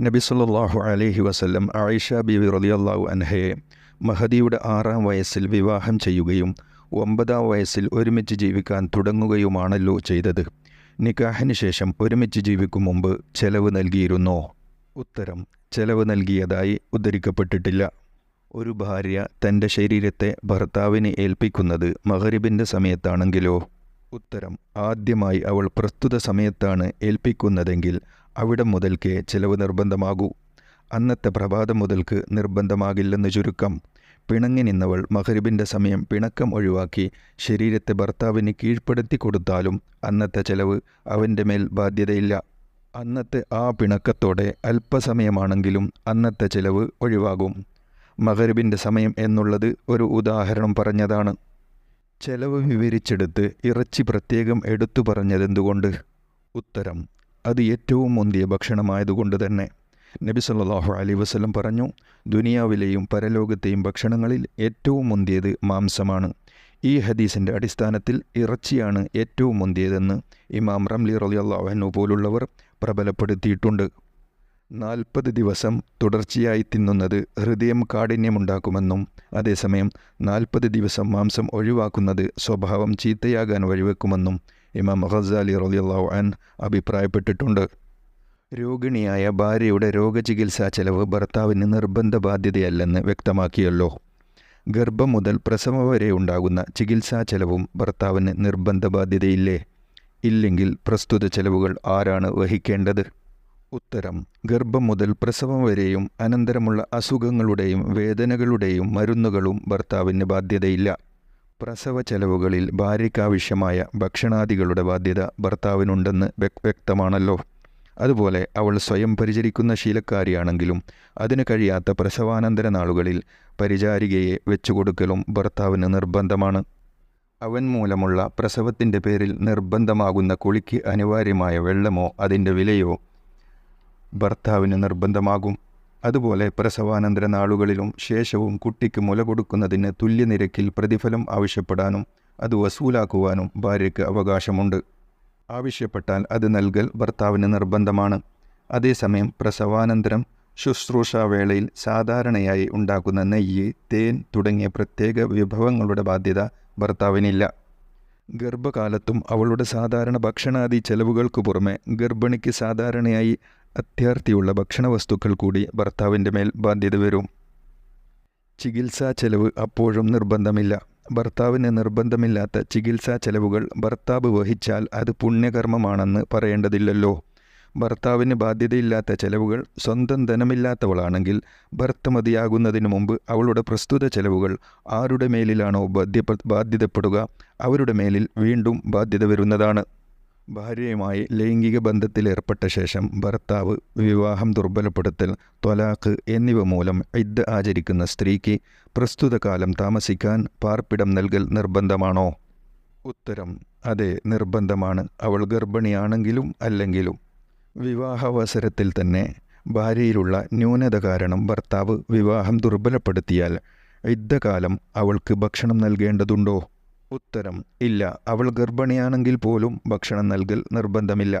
നബി സല്ലാഹു അലഹി വസല്ലം ആയിഷ ബിബി റളിയല്ലാഹു അൻഹയെ മഹദിയുടെ ആറാം വയസ്സിൽ വിവാഹം ചെയ്യുകയും ഒമ്പതാം വയസ്സിൽ ഒരുമിച്ച് ജീവിക്കാൻ തുടങ്ങുകയുമാണല്ലോ ചെയ്തത്. നിക്കാഹിന് ശേഷം ഒരുമിച്ച് ജീവിക്കും മുമ്പ് ചെലവ് നൽകിയിരുന്നോ? ഉത്തരം ചെലവ് നൽകിയതായി ഉദ്ധരിക്കപ്പെട്ടിട്ടില്ല. ഒരു ഭാര്യ തന്റെ ശരീരത്തെ ഭർത്താവിന് ഏൽപ്പിക്കുന്നത് മഹരിബിന്റെ സമയത്താണെങ്കിലോ? ഉത്തരം ആദ്യമായി അവൾ പ്രസ്തുത സമയത്താണ് ഏൽപ്പിക്കുന്നതെങ്കിൽ അവിടെ മുതൽക്കേ ചിലവ് നിർബന്ധമാകൂ. അന്നത്തെ പ്രഭാതം മുതൽക്ക് നിർബന്ധമാകില്ലെന്ന് ചുരുക്കം. പിണങ്ങി നിന്നവൾ മഹരിബിന്റെ സമയം പിണക്കം ഒഴിവാക്കി ശരീരത്തെ ഭർത്താവിന് കീഴ്പ്പെടുത്തി കൊടുത്താലും അന്നത്തെ ചെലവ് അവന്റെ മേൽ ബാധ്യതയില്ല. അന്നത്തെ ആ പിണക്കത്തോടെ അല്പസമയമാണെങ്കിലും അന്നത്തെ ചെലവ് ഒഴിവാകും. മഹരിബിന്റെ സമയം എന്നുള്ളത് ഒരു ഉദാഹരണം പറഞ്ഞതാണ്. ചെലവ് വിവരിച്ചെടുത്ത് ഇറച്ചി പ്രത്യേകം എടുത്തു പറഞ്ഞതെന്തുകൊണ്ട്? ഉത്തരം അത് ഏറ്റവും മുന്തിയ ഭക്ഷണമായതുകൊണ്ട് തന്നെ. നബി സല്ലല്ലാഹു അലൈഹി വസല്ലം പറഞ്ഞു ദുനിയാവിലെയും പരലോകത്തെയും ഭക്ഷണങ്ങളിൽ ഏറ്റവും മുന്തിയത് മാംസമാണ്. ഈ ഹദീസിന്റെ അടിസ്ഥാനത്തിൽ ഇറച്ചിയാണ് ഏറ്റവും മുന്തിയതെന്ന് ഇമാം റംലി റളിയല്ലാഹു അൻഹു പോലുള്ളവർ പ്രബലപ്പെടുത്തിയിട്ടുണ്ട്. നാൽപ്പത് ദിവസം തുടർച്ചയായി തിന്നുന്നത് ഹൃദയം കാഠിന്യമുണ്ടാക്കുമെന്നും അതേസമയം നാൽപ്പത് ദിവസം മാംസം ഒഴിവാക്കുന്നത് സ്വഭാവം ചീത്തയാകാൻ വഴിവെക്കുമെന്നും ഇമാം ഖസാലി റളിയല്ലാഹു അൻ അഭിപ്രായപ്പെട്ടിട്ടുണ്ട്. രോഗിണിയായ ഭാര്യയുടെ രോഗചികിത്സാ ചെലവ് ഭർത്താവിന് നിർബന്ധ ബാധ്യതയല്ലെന്ന് വ്യക്തമാക്കിയല്ലോ. ഗർഭം മുതൽ പ്രസവം വരെ ഉണ്ടാകുന്ന ചികിത്സാ ചെലവും ഭർത്താവിന് നിർബന്ധ ബാധ്യതയില്ലേ ഇല്ലെങ്കിൽ പ്രസ്തുത ചെലവുകൾ ആരാണ് വഹിക്കേണ്ടത്? ഉത്തരം ഗർഭം മുതൽ പ്രസവം വരെയും അനന്തരമുള്ള അസുഖങ്ങളുടെയും വേദനകളുടെയും മരുന്നുകളും ഭർത്താവിന് ബാധ്യതയില്ല. പ്രസവ ചെലവുകളിൽ ഭാര്യയ്ക്കാവശ്യമായ ഭക്ഷണാദികളുടെ ബാധ്യത ഭർത്താവിനുണ്ടെന്ന് വ്യക്തമാണല്ലോ. അതുപോലെ അവൾ സ്വയം പരിചരിക്കുന്ന ശീലക്കാരിയാണെങ്കിലും അതിന് കഴിയാത്ത പ്രസവാനന്തര നാളുകളിൽ പരിചാരികയെ വെച്ചുകൊടുക്കലും ഭർത്താവിന് നിർബന്ധമാണ്. അവൻ മൂലമുള്ള പ്രസവത്തിന്റെ പേരിൽ നിർബന്ധമാകുന്ന കുളിക്ക് അനിവാര്യമായ വെള്ളമോ അതിന്റെ വിലയോ ഭർത്താവിന് നിർബന്ധമാകും. അതുപോലെ പ്രസവാനന്തര നാളുകളിലും ശേഷവും കുട്ടിക്ക് മുല കൊടുക്കുന്നതിന് തുല്യനിരക്കിൽ പ്രതിഫലം ആവശ്യപ്പെടാനും അത് വസൂലാക്കുവാനും ഭാര്യയ്ക്ക് അവകാശമുണ്ട്. ആവശ്യപ്പെട്ടാൽ അത് നൽകൽ ഭർത്താവിന് നിർബന്ധമാണ്. അതേസമയം പ്രസവാനന്തരം ശുശ്രൂഷാവേളയിൽ സാധാരണയായി ഉണ്ടാക്കുന്ന നെയ്യ് തേൻ തുടങ്ങിയ പ്രത്യേക വിഭവങ്ങളുടെ ബാധ്യത ഭർത്താവിനില്ല. ഗർഭകാലത്തും അവളുടെ സാധാരണ ഭക്ഷണാദി ചെലവുകൾക്ക് പുറമെ ഗർഭിണിക്ക് സാധാരണയായി അത്യാർത്തിയുള്ള ഭക്ഷണ വസ്തുക്കൾ കൂടി ഭർത്താവിന്റെ മേൽ ബാധ്യത വരും. ചികിത്സാ ചെലവ് അപ്പോഴും നിർബന്ധമില്ല. ഭർത്താവിന് നിർബന്ധമില്ലാത്ത ചികിത്സാ ചെലവുകൾ ഭർത്താവ് വഹിച്ചാൽ അത് പുണ്യകർമ്മമാണെന്ന് പറയേണ്ടതില്ലല്ലോ. ഭർത്താവിന് ബാധ്യതയില്ലാത്ത ചെലവുകൾ സ്വന്തം ധനമില്ലാത്തവളാണെങ്കിൽ ഭർത്തമതിയാകുന്നതിനു മുമ്പ് അവളുടെ പ്രസ്തുത ചെലവുകൾ ആരുടെ മേലിലാണോ ബാധ്യപ്പെ ബാധ്യതപ്പെടുക അവരുടെ മേലിൽ വീണ്ടും ബാധ്യത വരുന്നതാണ്. ഭാര്യയുമായി ലൈംഗിക ബന്ധത്തിലേർപ്പെട്ട ശേഷം ഭർത്താവ് വിവാഹം ദുർബലപ്പെടുത്തൽ ത്വലാഖ് എന്നിവ മൂലം ഇദ്ദ ആചരിക്കുന്ന സ്ത്രീക്ക് പ്രസ്തുത കാലം താമസിക്കാൻ പാർപ്പിടം നൽകൽ നിർബന്ധമാണോ? ഉത്തരം അതെ നിർബന്ധമാണ്. അവൾ ഗർഭിണിയാണെങ്കിലും അല്ലെങ്കിലും. വിവാഹാവസരത്തിൽ തന്നെ ഭാര്യയിലുള്ള ന്യൂനത കാരണം ഭർത്താവ് വിവാഹം ദുർബലപ്പെടുത്തിയാൽ യുദ്ധകാലം അവൾക്ക് ഭക്ഷണം നൽകേണ്ടതുണ്ടോ? ഉത്തരം ഇല്ല. അവൾ ഗർഭിണിയാണെങ്കിൽ പോലും ഭക്ഷണം നൽകൽ നിർബന്ധമില്ല.